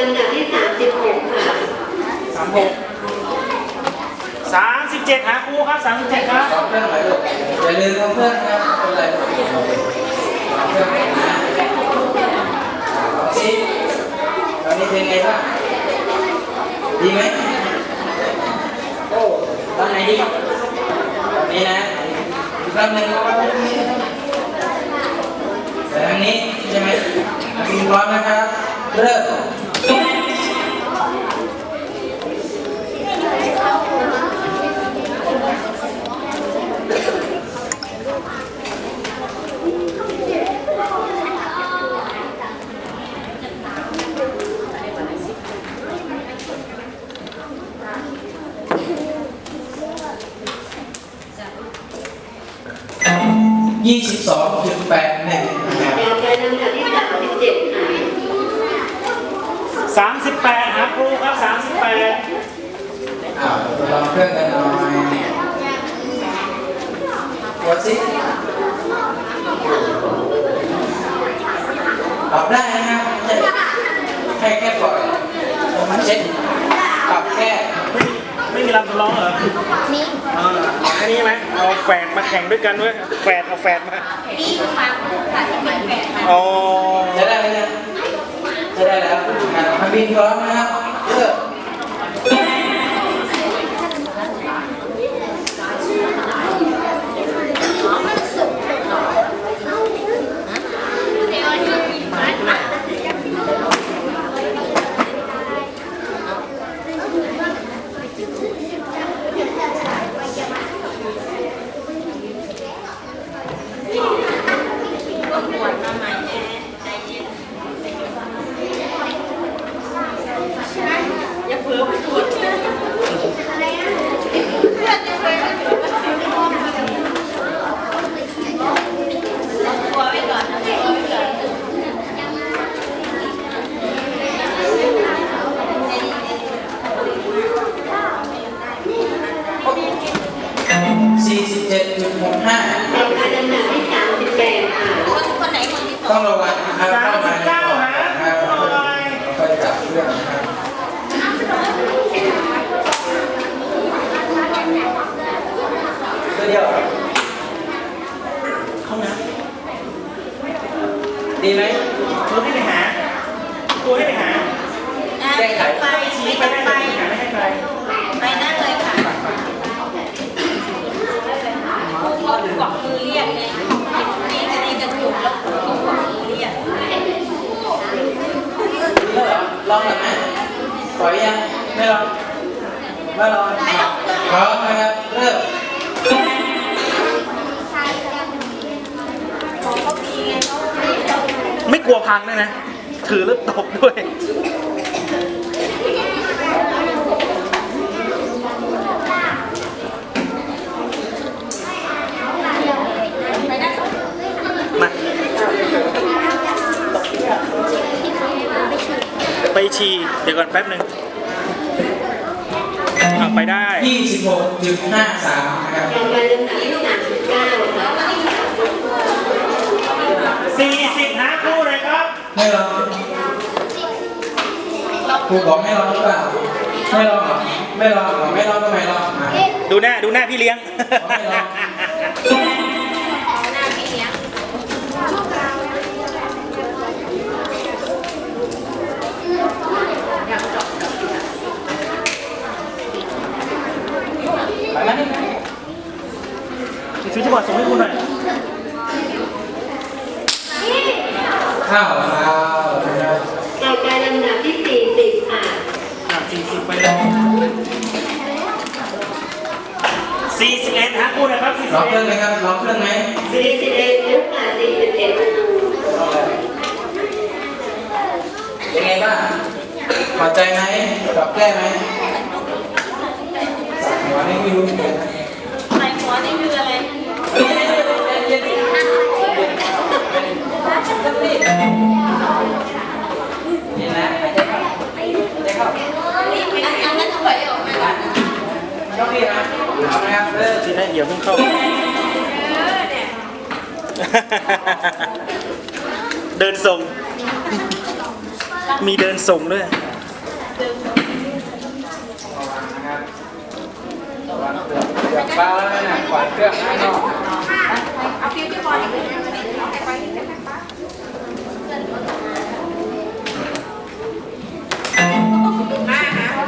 ลำดับที่ 36 ค่ะ สามหกสามสิบเจ็ดหาครูครับสามสิบเจ็ดครับอกเรื่องไหมลูกอย่าลืมล็อกเครื่อนะครับเป็นไรล็อกเครื่อนนะสิตอนนี้เป็นไงบ้างดีไหมโอ้ตอนไหนดีตอนนี้นะอีกรอบหนึ่งแต่ทางนี้ใช่ไหมพิมพ์พร้อมนะครับเริ่ม ยี่สิบสองจุดแปดหนึ่งนะครับ ไปลำดับที่สามสิบแปดหาครูครับสามสิบแปดอ้าวลองเครื่องกันหน่อยกดสิปรับได้นะครับไม่ใช่แค่แค่ปล่อยผมมันเช็ดปรับแค่ ไม่ไม่มีลำทดลองเหรอมีอ่าแค่นี้ไหมเอาแฝดมาแข่งด้วยกันด้วยแฝดเอาแฝดมานี่คือฟังค่ะที่เป็นแฝดค่ะ อ๋อ จะได้ไหมเนี่ยจะได้แล้วอะมาบินพร้อมนะครับเริ่ม ปวดมาใหม่แน่ใจเย็นอย่าเผลอไปปวดเพื่อนอย่าเผลอไปปวดตัวไว้ก่อนนะตัวไว้ก่อน สี่สิบเจ็ดจุดหกห้า ต่อไปลำดับที่ 38 ค่ะ คนคนไหนคนที่ส ต้ อ อง งระวังนะครับ สามสิบเก้าหา ครั ครู บ หน่อย ค่อยจับเครื่องนะครับตัวเดียวเข้านะดีไหม ครูให้ไปหาครูให้ไปหา แก้ไข ไป ชี้ ไม่ ไป ต้อง ได้ ไป เลยหาไม่ให้ใคร ไปนั่งเลยค่ะครูเขากวักมือเรียกไงนี่กันเองกระจุกแล้วครูเขากวักมือเรียก ดีแล้วเหรอลองหน่อยไหมปล่อยยังไม่ลองไม่ลอง พร้อมนะครับ เริ่มไม่กลัวพังด้วยนะ ถือแล้วตกด้วย มา ไปฉี่เดี๋ยวก่อนแป๊บหนึ่ง ไปได้ยี่สิบหกจุดห้าสามนะครับต่อไปลำดับที่39ค่ะ40หาครูเลยครับไม่ลองครูบอกไม่ลองหรือเปล่าไม่ลองเหรอไม่ลองเหรอไม่ลองทำไมลองอะดูหน้าดูหน้าพี่เลี้ยงไปไหม ซื้อจังหวัดส่งให้คุณหน่อย ข้าวนะครับต่อไปลำดับที่40ค่ะอะ40ไปเลย41หาครูดนะครับสี่สิล็อกเครื่องไหมครับล็อกเครื่องไหม41ลูกค่ะ41เอ็ดเป็นไงบ้างพอใจไหมปรับแก้ไหมสั่งหัวนี่ไม่รู้เหมือนกัน ใส่หัวนี่คืออะไร นี่นะหายใจเข้าหายใจเข้าอันนั้นถอยออกมาโชคดีนะเอานะครับเริ่มทีนะเดี๋ยวพิ่งเข้า เดินส่ง มีเดินส่งด้วยระวังนะครับระวังเกือบเกือบเบาแล้วนะขวานเครื่องข้างนอก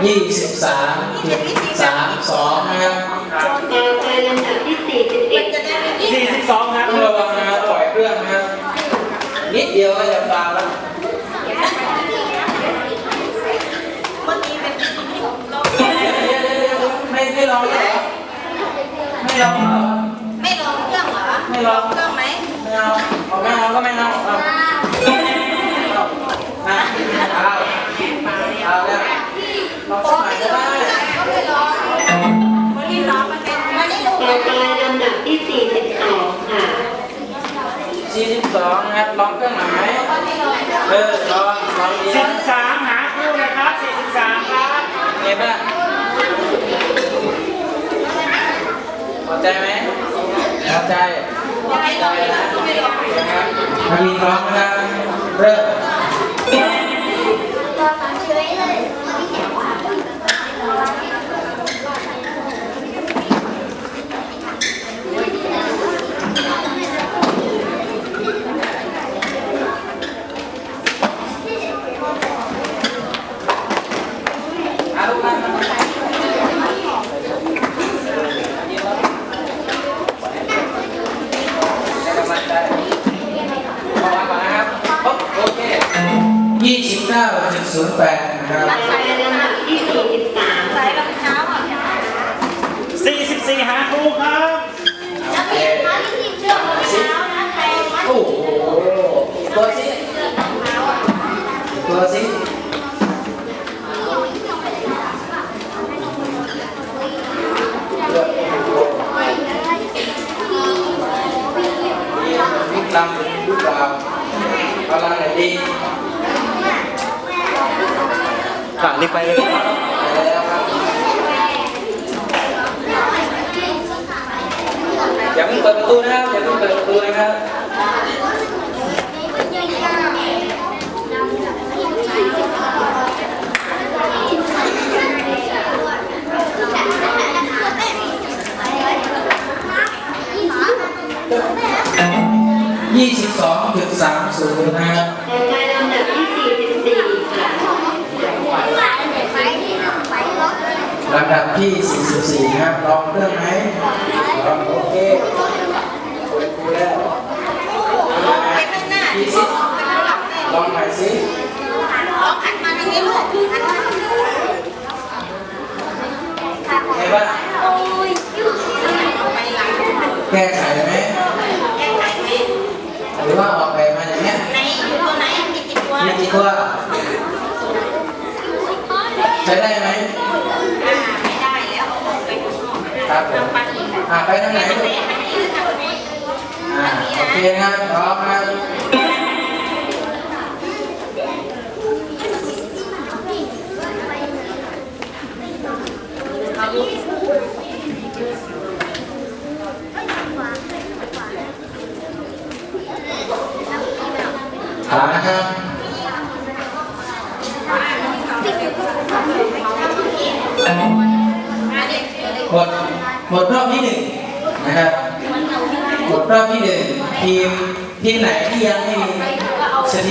ยี่สิบสามจุดสามสองนะครับต่อไปลำดับที่สี่สิบเอ็ดจะได้ไม่ยิ่ง42ครับต้องระวังนะครับปล่อยเครื่องนะครับนิดเดียวก็จะเบาแล้วเมื่อกี้เป็นไม่ไม่ลองเหรอไม่ลองเหรอไม่ลองเครื่องเหรอไม่ลองเครื่องไหมไม่เอาเอาไม่เอาก็ไม่เอาเอาเอาเอาแล้ว ลองสักหน่อยก็ได้ก็ไม่ลองวันที่สองมันเป็นวันนี้ลูกต่อไปลำดับที่สี่สิบสองค่ะ สี่สิบสองนะครับลองเครื่องหน่อยไหมวันนี้ลองเออลองลองดีนะ43 หาคู่นะครับ 43 ครับไงบ้างพอใจไหมพอใจยังไม่ลองเลยนะไม่ลองนะครับมามีพร้อมนะครับเริ่ม 29.08นะครับรัสายเลยนะคะ23สายกับเช้าก่อะครับ แล้วพี่คะที่ทีมเชื่อมของเช้นะใครวัดโอ้โหตัวซิตัวซิ เปิดประตูนะครับอย่าเพิ่งเปิดประตูนะครับยี่สิบสองจุดสามศูนย์นะครับต่อไปลำดับที่สี่สิบสี่ค่ะลำดับที่ 44นะครับลองเครื่องไหมลองโอเคยคุยแล้ว ไปข้างหน้า ยี่สิบ ไปข้างหลังแม่ ลองใหม่สิ ลองหันมาทางนี้ลูกหันมา ไงบ้าง ไปหลัง แก้ไขไหมแก้ไขไหมหรือว่าออกแบบมาอย่างเงี้ยไหนอยู่ตัวไหนมีกี่ตัวมีกี่ตัวใช้ได้ไหมอ่าไม่ได้แล้วเอาออกไปข้างนอกครับผมทำไปอีกอ่าไปทางไหนทางลูกนี้ทางนี้ทางนี้อ่าโอเคนะครับพร้อมนะ ครับขานะครับหมดหมดรอบที่หนึ่งนะครับหมดรอบที่หนึ่งทีมทีมไหนที่ยังไม่มี